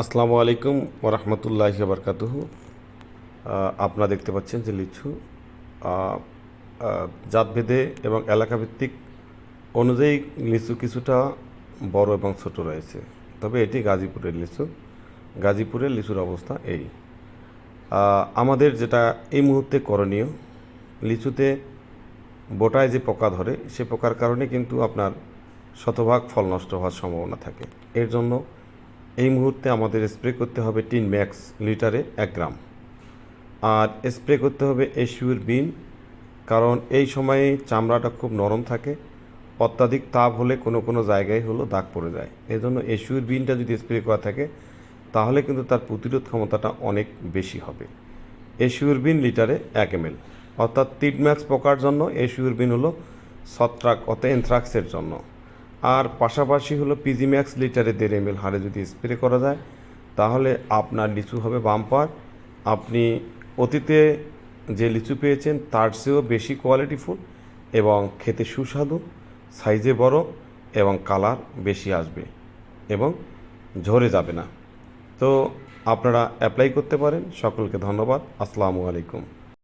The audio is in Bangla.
আসসালামু আলাইকুম ওরহমতুল্লাহ বারকাতুহু আপনারা দেখতে পাচ্ছেন যে লিচু জাতভেদে এবং এলাকাভিত্তিক অনুযায়ী লিচু কিছুটা বড় এবং ছোট রয়েছে। তবে এটি গাজীপুরের লিচু। গাজীপুরের লিচুর অবস্থা এই। আমাদের যেটা এই মুহূর্তে করণীয়, লিচুতে বোটায় যে পোকা ধরে, সে পোকার কারণে কিন্তু আপনার শতভাগ ফল নষ্ট হওয়ার সম্ভাবনা থাকে। এর জন্য এই মুহূর্তে আমাদের স্প্রে করতে হবে টিন ম্যাক্স লিটারে এক গ্রাম। আর স্প্রে করতে হবে এসিউর বিন কারণ এই সময়ে চামড়াটা খুব নরম থাকে, অত্যাধিক তাপ হলে কোনো কোনো জায়গায় হলো দাগ পড়ে যায়। এই জন্য এসিউর বিনটা যদি স্প্রে করা থাকে, তাহলে কিন্তু তার প্রতিরোধ ক্ষমতাটা অনেক বেশি হবে। এসিউর বিন লিটারে এক এম অর্থাৎ টিডম্যাক্স পোকার জন্য এসিউর বিন হলো ছত্রাক অর্থাৎ এনথ্রাক্সের জন্য। আর পাশাপাশি হলো পিজি ম্যাক্স লিটারে দেড় এম হারে যদি স্প্রে করা যায়, তাহলে আপনার লিচু হবে বাম্পার। আপনি অতীতে যে লিচু পেয়েছেন, তার চেয়েও বেশি কোয়ালিটি কোয়ালিটিফুল এবং খেতে সুস্বাদু সাইজে বড় এবং কালার বেশি আসবে এবং ঝরে যাবে না। তো আপনারা অ্যাপ্লাই করতে পারেন। সকলকে ধন্যবাদ। আসসালামু আলাইকুম।